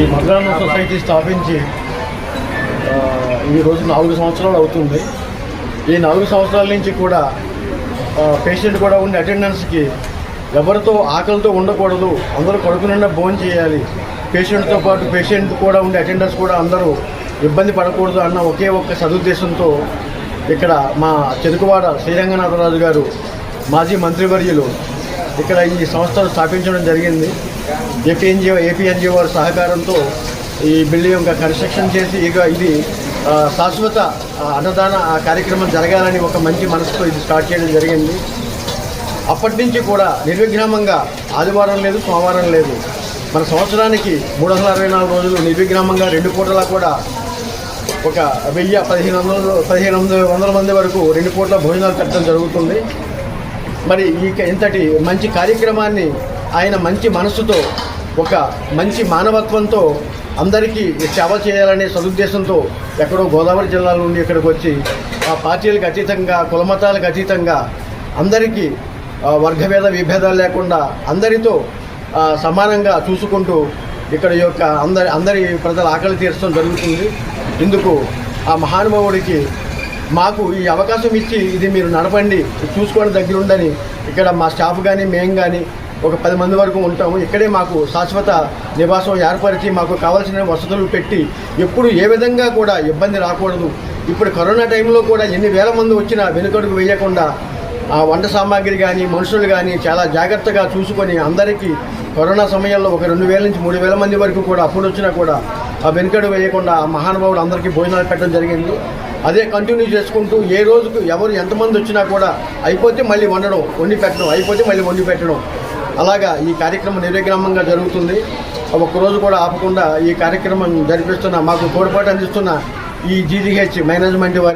ఈ మధురాన సొసైటీ స్థాపించి ఈరోజు ఈ రోజు నాలుగు సంవత్సరాలు అవుతుంది. ఈ నాలుగు సంవత్సరాల నుంచి కూడా పేషెంట్ కూడా ఉండే అటెండెన్స్కి ఎవరితో ఆకలితో ఉండకూడదు అందరూ కడుపు నిండా భోజనం చేయాలి. పేషెంట్తో పాటు పేషెంట్ కూడా ఉండే అటెండర్స్ కూడా అందరూ ఇబ్బంది పడకూడదు అన్న ఒకే ఒక్క సదుద్దేశంతో ఇక్కడ మా చెరుకువాడ శ్రీరంగనాథరాజు గారు మాజీ మంత్రివర్యులు ఇక్కడ ఈ సంస్థను స్థాపించడం జరిగింది. ఏపీఎన్జిఓ ఏపీఎన్జిఓ వారి సహకారంతో ఈ బిల్డింగ్ యొక్క కన్స్ట్రక్షన్ చేసి ఇక ఇది శాశ్వత అన్నదాన కార్యక్రమం జరగాలని ఒక మంచి మనసుతో ఇది స్టార్ట్ చేయడం జరిగింది. అప్పటి నుంచి కూడా నిర్విఘ్నమంగా ఆదివారం లేదు సోమవారం లేదు. మన సంవత్సరానికి మూడు వందల అరవై నాలుగు రోజులు నిర్విఘ్నమంగా రెండు పూటలా కూడా ఒక వెయ్యి పదిహేను వందల పదిహేను వందల వందల మంది వరకు రెండు పూట్ల భోజనాలు పెట్టడం జరుగుతుంది. మరి ఈ ఇంతటి మంచి కార్యక్రమాన్ని ఆయన మంచి మనస్సుతో ఒక మంచి మానవత్వంతో అందరికీ సేవ చేయాలనే సదుద్దేశంతో ఎక్కడో గోదావరి జిల్లా నుండి ఇక్కడికి వచ్చి ఆ పార్టీలకు అతీతంగా కులమతాలకు అతీతంగా అందరికీ వర్గభేద విభేదాలు లేకుండా అందరితో సమానంగా చూసుకుంటూ ఇక్కడ యొక్క అందరి అందరి ప్రజల ఆకలి తీర్చడం జరుగుతుంది. ఇందుకు ఆ మహానుభావుడికి మాకు ఈ అవకాశం ఇచ్చి ఇది మీరు నడపండి చూసుకోవడం దగ్గరుండని ఇక్కడ మా స్టాఫ్ కానీ మేము కానీ ఒక పది మంది వరకు ఉంటాము. ఇక్కడే మాకు శాశ్వత నివాసం ఏర్పరిచి మాకు కావాల్సిన వసతులు పెట్టి ఎప్పుడు ఏ విధంగా కూడా ఇబ్బంది రాకూడదు. ఇప్పుడు కరోనా టైంలో కూడా ఎన్ని వేల మంది వచ్చినా వెనుకడుగు వేయకుండా ఆ వంట సామాగ్రి కానీ మనుషులు కానీ చాలా జాగ్రత్తగా చూసుకొని అందరికీ కరోనా సమయంలో ఒక రెండు వేల నుంచి మూడు వేల మంది వరకు కూడా అప్పుడు వచ్చినా కూడా ఆ వెనుకడు వేయకుండా ఆ మహానుభావుడు అందరికీ భోజనాలు పెట్టడం జరిగింది. అదే కంటిన్యూ చేసుకుంటూ ఏ రోజుకు ఎవరు ఎంతమంది వచ్చినా కూడా అయిపోతే మళ్ళీ వండడం వండి పెట్టడం అయిపోతే మళ్ళీ వండి పెట్టడం. అలాగా ఈ కార్యక్రమం నిర్విఘ్నంగా జరుగుతుంది. ఒక్కరోజు కూడా ఆపకుండా ఈ కార్యక్రమం జరిపిస్తున్న మాకు తోడ్పాటు అందిస్తున్న ఈ జీజీహెచ్ మేనేజ్మెంట్ వారి